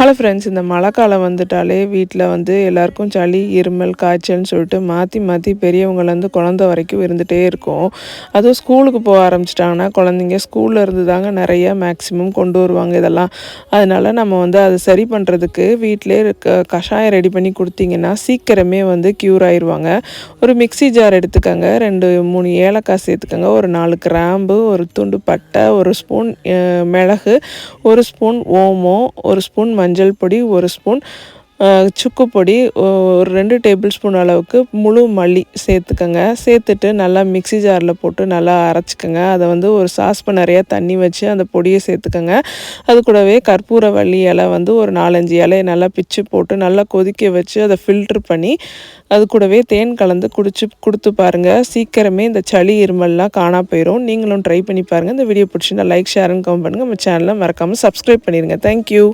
Hello friends இந்த மழை காலம் வந்துட்டாலே வீட்டில் வந்து எல்லாருக்கும் சளி இருமல் காய்ச்சல்னு சொல்லிட்டு மாற்றி மாற்றி பெரியவங்கலேருந்து குழந்த வரைக்கும் இருந்துகிட்டே இருக்கும். அதுவும் ஸ்கூலுக்கு போக ஆரம்பிச்சிட்டாங்கன்னா குழந்தைங்க ஸ்கூலில் இருந்து தாங்க நிறைய மேக்ஸிமம் கொண்டு வருவாங்க இதெல்லாம். அதனால் நம்ம வந்து அதை சரி பண்ணுறதுக்கு வீட்டிலே இருக்க கஷாயம் ரெடி பண்ணி கொடுத்தீங்கன்னா சீக்கிரமே வந்து க்யூர் ஆயிடுவாங்க ஒரு மிக்சி ஜார் எடுத்துக்கோங்க ரெண்டு மூணு ஏலக்காய் சேர்த்துக்கோங்க ஒரு நாலு கிராம்பு ஒரு துண்டு பட்டை ஒரு ஸ்பூன் மிளகு ஒரு ஸ்பூன் ஓமம் ஒரு ஸ்பூன் மஞ்சள் மஞ்சள் பொடி ஒரு ஸ்பூன் சுக்கு பொடி ஒரு ரெண்டு டேபிள் ஸ்பூன் அளவுக்கு முழு மல்லி சேர்த்துக்கோங்க. சேர்த்துட்டு நல்லா மிக்சி ஜாரில் போட்டு நல்லா அரைச்சிக்கோங்க. அதை வந்து ஒரு சாஸ்பன் நிறையா தண்ணி வச்சு அந்த பொடியை சேர்த்துக்கோங்க. அது கூடவே கற்பூர வள்ளி இலை வந்து ஒரு நாலஞ்சு இலையை நல்லா பிச்சு போட்டு நல்லா கொதிக்க வச்சு அதை ஃபில்ட்ரு பண்ணி அது கூடவே தேன் கலந்து குடிச்சு கொடுத்து பாருங்கள் சீக்கிரமே இந்த சளி இருமல்லாம் காணா போயிடும் நீங்களும் ட்ரை பண்ணி பாருங்கள் இந்த வீடியோ பிடிச்சிருந்தா லைக் ஷேர் அண்ட் கமெண்ட் பண்ணுங்கள் நம்ம சேனலை மறக்காமல் சப்ஸ்கிரைப் பண்ணிடுங்க தேங்க்யூ